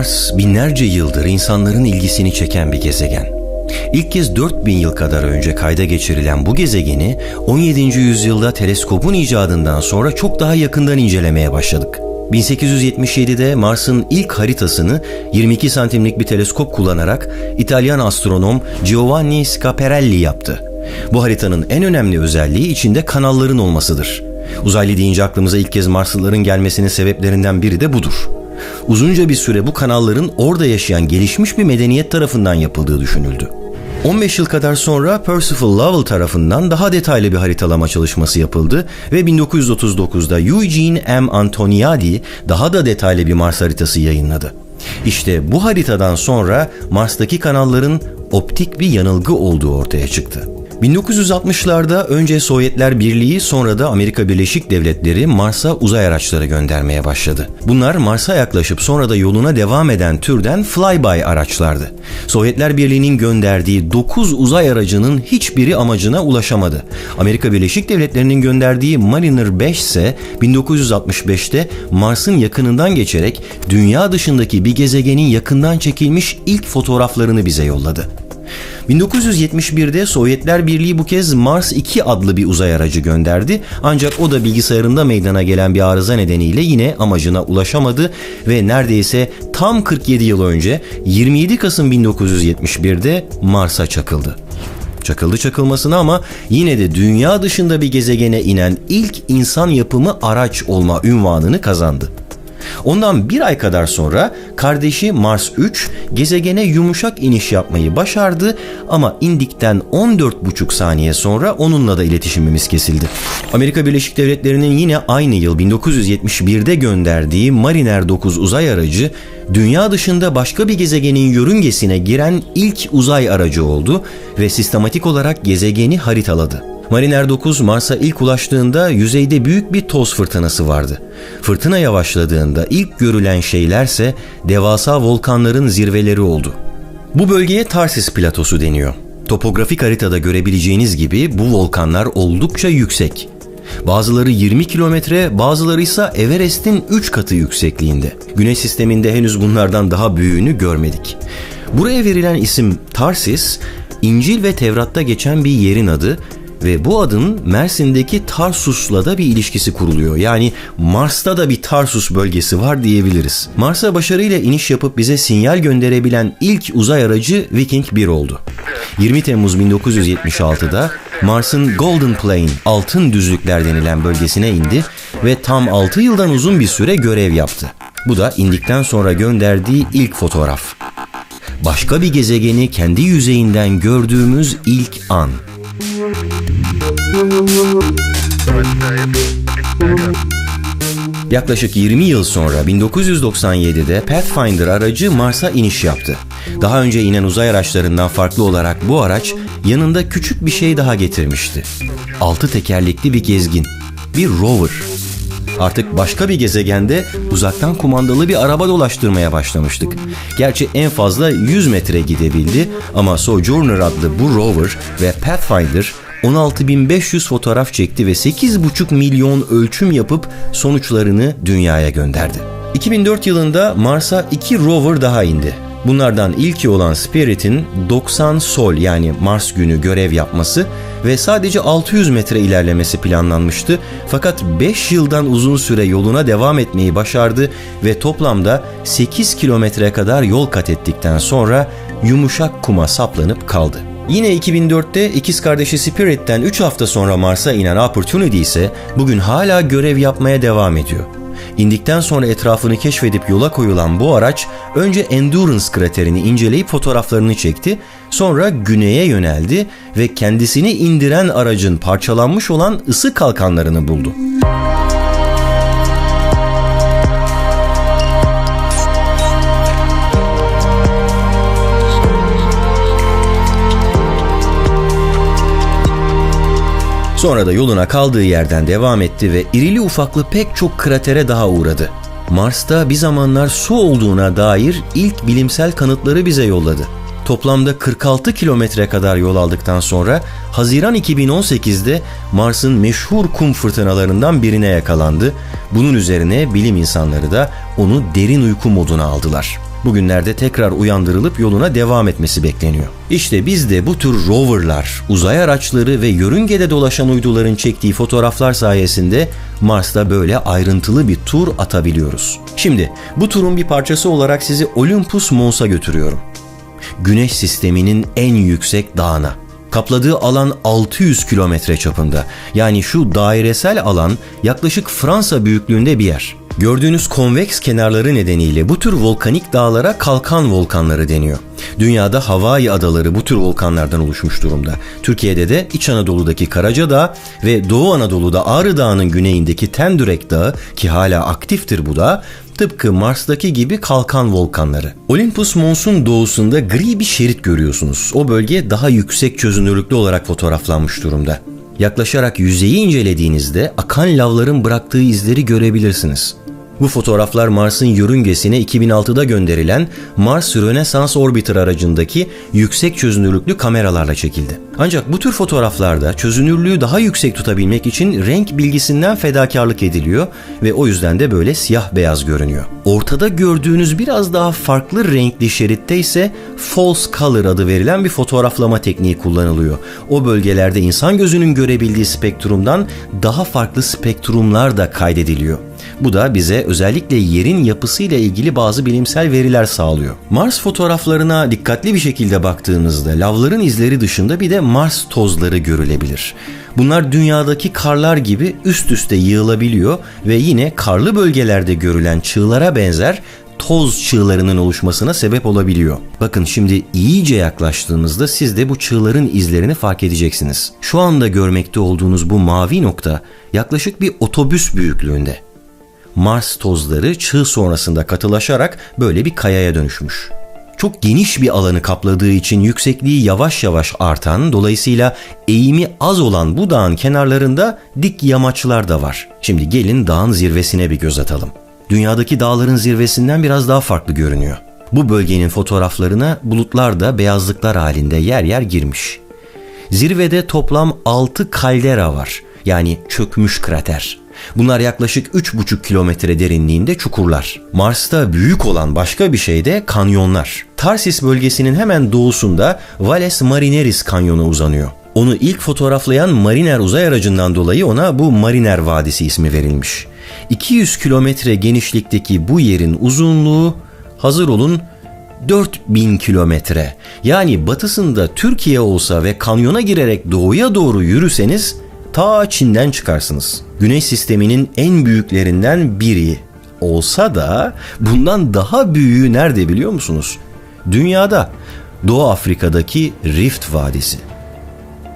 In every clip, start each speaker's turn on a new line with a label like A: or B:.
A: Mars binlerce yıldır insanların ilgisini çeken bir gezegen. İlk kez 4000 yıl kadar önce kayda geçirilen bu gezegeni 17. yüzyılda teleskopun icadından sonra çok daha yakından incelemeye başladık. 1877'de Mars'ın ilk haritasını 22 santimlik bir teleskop kullanarak İtalyan astronom Giovanni Schiaparelli yaptı. Bu haritanın en önemli özelliği içinde kanalların olmasıdır. Uzaylı deyince aklımıza ilk kez Marslıların gelmesinin sebeplerinden biri de budur. Uzunca bir süre bu kanalların orada yaşayan gelişmiş bir medeniyet tarafından yapıldığı düşünüldü. 15 yıl kadar sonra Percival Lovell tarafından daha detaylı bir haritalama çalışması yapıldı ve 1939'da Eugene M. Antoniadi daha da detaylı bir Mars haritası yayınladı. İşte bu haritadan sonra Mars'taki kanalların optik bir yanılgı olduğu ortaya çıktı. 1960'larda önce Sovyetler Birliği sonra da Amerika Birleşik Devletleri Mars'a uzay araçları göndermeye başladı. Bunlar Mars'a yaklaşıp sonra da yoluna devam eden türden flyby araçlardı. Sovyetler Birliği'nin gönderdiği 9 uzay aracının hiçbiri amacına ulaşamadı. Amerika Birleşik Devletleri'nin gönderdiği Mariner 5 ise 1965'te Mars'ın yakınından geçerek dünya dışındaki bir gezegenin yakından çekilmiş ilk fotoğraflarını bize yolladı. 1971'de Sovyetler Birliği bu kez Mars 2 adlı bir uzay aracı gönderdi. Ancak o da bilgisayarında meydana gelen bir arıza nedeniyle yine amacına ulaşamadı ve neredeyse tam 47 yıl önce 27 Kasım 1971'de Mars'a çakıldı. Çakıldı çakılmasına ama yine de dünya dışında bir gezegene inen ilk insan yapımı araç olma ünvanını kazandı. Ondan bir ay kadar sonra kardeşi Mars 3 gezegene yumuşak iniş yapmayı başardı ama indikten 14,5 saniye sonra onunla da iletişimimiz kesildi. Amerika Birleşik Devletleri'nin yine aynı yıl 1971'de gönderdiği Mariner 9 uzay aracı dünya dışında başka bir gezegenin yörüngesine giren ilk uzay aracı oldu ve sistematik olarak gezegeni haritaladı. Mariner 9 Mars'a ilk ulaştığında yüzeyde büyük bir toz fırtınası vardı. Fırtına yavaşladığında ilk görülen şeylerse devasa volkanların zirveleri oldu. Bu bölgeye Tarsis platosu deniyor. Topografik haritada görebileceğiniz gibi bu volkanlar oldukça yüksek. Bazıları 20 kilometre, bazıları ise Everest'in 3 katı yüksekliğinde. Güneş sisteminde henüz bunlardan daha büyüğünü görmedik. Buraya verilen isim Tarsis, İncil ve Tevrat'ta geçen bir yerin adı ve bu adın Mersin'deki Tarsus'la da bir ilişkisi kuruluyor. Yani Mars'ta da bir Tarsus bölgesi var diyebiliriz. Mars'a başarıyla iniş yapıp bize sinyal gönderebilen ilk uzay aracı Viking 1 oldu. 20 Temmuz 1976'da Mars'ın Golden Plain, altın düzlükler denilen bölgesine indi ve tam 6 yıldan uzun bir süre görev yaptı. Bu da indikten sonra gönderdiği ilk fotoğraf. Başka bir gezegeni kendi yüzeyinden gördüğümüz ilk an. Yaklaşık 20 yıl sonra 1997'de Pathfinder aracı Mars'a iniş yaptı. Daha önce inen uzay araçlarından farklı olarak bu araç yanında küçük bir şey daha getirmişti. Altı tekerlekli bir gezgin, bir rover. Artık başka bir gezegende uzaktan kumandalı bir araba dolaştırmaya başlamıştık. Gerçi en fazla 100 metre gidebildi ama Sojourner adlı bu rover ve Pathfinder 16.500 fotoğraf çekti ve 8,5 milyon ölçüm yapıp sonuçlarını dünyaya gönderdi. 2004 yılında Mars'a iki rover daha indi. Bunlardan ilki olan Spirit'in 90 sol yani Mars günü görev yapması ve sadece 600 metre ilerlemesi planlanmıştı. Fakat 5 yıldan uzun süre yoluna devam etmeyi başardı ve toplamda 8 kilometre kadar yol kat ettikten sonra yumuşak kuma saplanıp kaldı. Yine 2004'te ikiz kardeşi Spirit'ten 3 hafta sonra Mars'a inen Opportunity ise bugün hala görev yapmaya devam ediyor. İndikten sonra etrafını keşfedip yola koyulan bu araç önce Endurance kraterini inceleyip fotoğraflarını çekti, sonra güneye yöneldi ve kendisini indiren aracın parçalanmış olan ısı kalkanlarını buldu. Sonra da yoluna kaldığı yerden devam etti ve irili ufaklı pek çok kratere daha uğradı. Mars'ta bir zamanlar su olduğuna dair ilk bilimsel kanıtları bize yolladı. Toplamda 46 kilometre kadar yol aldıktan sonra Haziran 2018'de Mars'ın meşhur kum fırtınalarından birine yakalandı. Bunun üzerine bilim insanları da onu derin uyku moduna aldılar. Bugünlerde tekrar uyandırılıp yoluna devam etmesi bekleniyor. İşte biz de bu tür roverlar, uzay araçları ve yörüngede dolaşan uyduların çektiği fotoğraflar sayesinde Mars'ta böyle ayrıntılı bir tur atabiliyoruz. Şimdi bu turun bir parçası olarak sizi Olympus Mons'a götürüyorum. Güneş sisteminin en yüksek dağına. Kapladığı alan 600 kilometre çapında. Yani şu dairesel alan yaklaşık Fransa büyüklüğünde bir yer. Gördüğünüz konveks kenarları nedeniyle bu tür volkanik dağlara kalkan volkanları deniyor. Dünyada Hawaii adaları bu tür volkanlardan oluşmuş durumda. Türkiye'de de İç Anadolu'daki Karacadağ ve Doğu Anadolu'da Ağrı Dağı'nın güneyindeki Tendürek Dağı ki hala aktiftir bu da tıpkı Mars'taki gibi kalkan volkanları. Olympus Mons'un doğusunda gri bir şerit görüyorsunuz. O bölge daha yüksek çözünürlüklü olarak fotoğraflanmış durumda. Yaklaşarak yüzeyi incelediğinizde akan lavların bıraktığı izleri görebilirsiniz. Bu fotoğraflar Mars'ın yörüngesine 2006'da gönderilen Mars Rönesans Orbiter aracındaki yüksek çözünürlüklü kameralarla çekildi. Ancak bu tür fotoğraflarda çözünürlüğü daha yüksek tutabilmek için renk bilgisinden fedakarlık ediliyor ve o yüzden de böyle siyah beyaz görünüyor. Ortada gördüğünüz biraz daha farklı renkli şeritte ise false color adı verilen bir fotoğraflama tekniği kullanılıyor. O bölgelerde insan gözünün görebildiği spektrumdan daha farklı spektrumlar da kaydediliyor. Bu da bize özellikle yerin yapısıyla ilgili bazı bilimsel veriler sağlıyor. Mars fotoğraflarına dikkatli bir şekilde baktığımızda lavların izleri dışında bir de Mars tozları görülebilir. Bunlar dünyadaki karlar gibi üst üste yığılabiliyor ve yine karlı bölgelerde görülen çığlara benzer toz çığlarının oluşmasına sebep olabiliyor. Bakın şimdi iyice yaklaştığımızda siz de bu çığların izlerini fark edeceksiniz. Şu anda görmekte olduğunuz bu mavi nokta yaklaşık bir otobüs büyüklüğünde. Mars tozları çığ sonrasında katılaşarak böyle bir kayaya dönüşmüş. Çok geniş bir alanı kapladığı için yüksekliği yavaş yavaş artan, dolayısıyla eğimi az olan bu dağın kenarlarında dik yamaçlar da var. Şimdi gelin dağın zirvesine bir göz atalım. Dünyadaki dağların zirvesinden biraz daha farklı görünüyor. Bu bölgenin fotoğraflarına bulutlar da beyazlıklar halinde yer yer girmiş. Zirvede toplam 6 kaldera var. Yani çökmüş krater. Bunlar yaklaşık 3,5 kilometre derinliğinde çukurlar. Mars'ta büyük olan başka bir şey de kanyonlar. Tarsis bölgesinin hemen doğusunda Valles Marineris kanyonu uzanıyor. Onu ilk fotoğraflayan Mariner uzay aracından dolayı ona bu Mariner Vadisi ismi verilmiş. 200 kilometre genişlikteki bu yerin uzunluğu hazır olun 4000 kilometre. Yani batısında Türkiye olsa ve kanyona girerek doğuya doğru yürüseniz ta Çin'den çıkarsınız. Güneş sisteminin en büyüklerinden biri olsa da bundan daha büyüğü nerede biliyor musunuz? Dünyada Doğu Afrika'daki Rift Vadisi.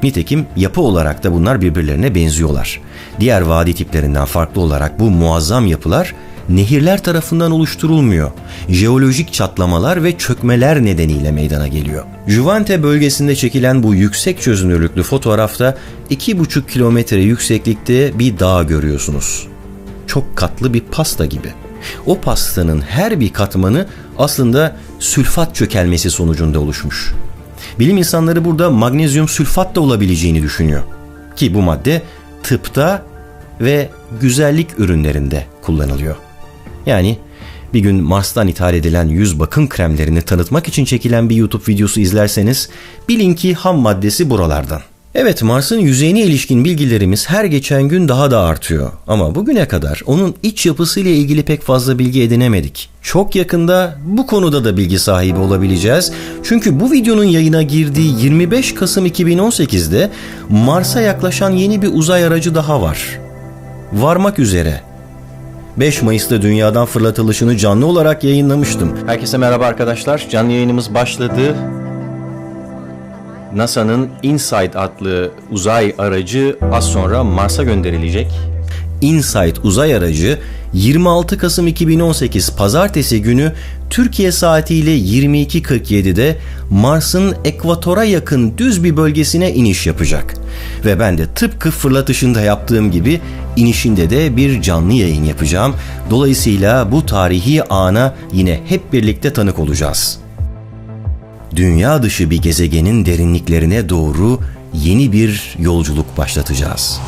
A: Nitekim yapı olarak da bunlar birbirlerine benziyorlar. Diğer vadi tiplerinden farklı olarak bu muazzam yapılar nehirler tarafından oluşturulmuyor. Jeolojik çatlamalar ve çökmeler nedeniyle meydana geliyor. Juvante bölgesinde çekilen bu yüksek çözünürlüklü fotoğrafta 2,5 kilometre yükseklikte bir dağ görüyorsunuz. Çok katlı bir pasta gibi. O pastanın her bir katmanı aslında sülfat çökelmesi sonucunda oluşmuş. Bilim insanları burada magnezyum sülfat da olabileceğini düşünüyor. Ki bu madde tıpta ve güzellik ürünlerinde kullanılıyor. Yani bir gün Mars'tan ithal edilen yüz bakım kremlerini tanıtmak için çekilen bir YouTube videosu izlerseniz bilin ki ham maddesi buralardan. Evet Mars'ın yüzeyine ilişkin bilgilerimiz her geçen gün daha da artıyor. Ama bugüne kadar onun iç yapısıyla ilgili pek fazla bilgi edinemedik. Çok yakında bu konuda da bilgi sahibi olabileceğiz. Çünkü bu videonun yayına girdiği 25 Kasım 2018'de Mars'a yaklaşan yeni bir uzay aracı daha var. Varmak üzere 5 Mayıs'ta dünyadan fırlatılışını canlı olarak yayınlamıştım. Herkese merhaba arkadaşlar. Canlı yayınımız başladı. NASA'nın InSight adlı uzay aracı az sonra Mars'a gönderilecek. InSight uzay aracı 26 Kasım 2018 Pazartesi günü Türkiye saatiyle 22.47'de Mars'ın ekvatora yakın düz bir bölgesine iniş yapacak. Ve ben de tıpkı fırlatışında yaptığım gibi inişinde de bir canlı yayın yapacağım. Dolayısıyla bu tarihi ana yine hep birlikte tanık olacağız. Dünya dışı bir gezegenin derinliklerine doğru yeni bir yolculuk başlatacağız.